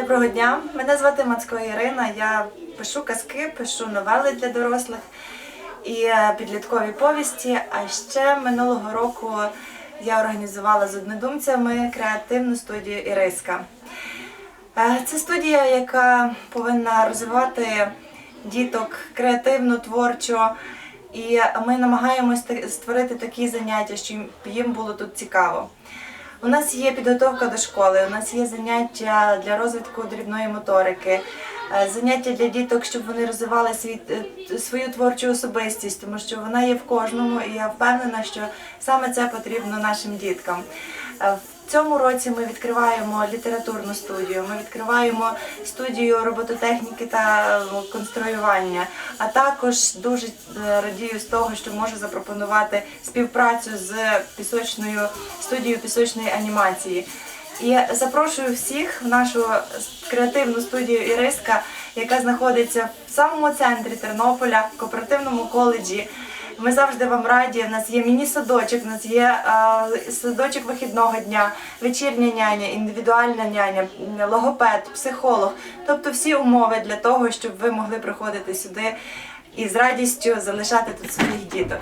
Доброго дня, мене звати Мацько Ірина. Я пишу казки, пишу новели для дорослих і е, підліткові повісті. А ще минулого року я організувала з однодумцями креативну студію Іриска. Е, Це студія, яка повинна розвивати діток креативно, творчо. І ми намагаємось створити такі заняття, щоб їм було тут цікаво. У нас є підготовка до школи, у нас є заняття для розвитку дрібної моторики, е, заняття для діток, щоб вони розвивали свій, е, свою творчу особистість, тому що вона є в кожному, і я впевнена, що саме це потрібно нашим діткам. В цьому році ми відкриваємо літературну студію, ми відкриваємо студію робототехніки та е, конструювання. А також дуже е, радію з того, що можу запропонувати співпрацю з пісочною студією пісочної анімації. І запрошую всіх в нашу креативну студію Іриска, яка знаходиться в самому центрі Тернополя, в кооперативному коледжі. Ми завжди вам раді. У нас є міні-садочок, у нас є е, садочок вихідного дня, вечірня няня, індивідуальна няня, логопед, психолог. Тобто всі умови для того, щоб ви могли приходити сюди і з радістю залишати тут своїх діток.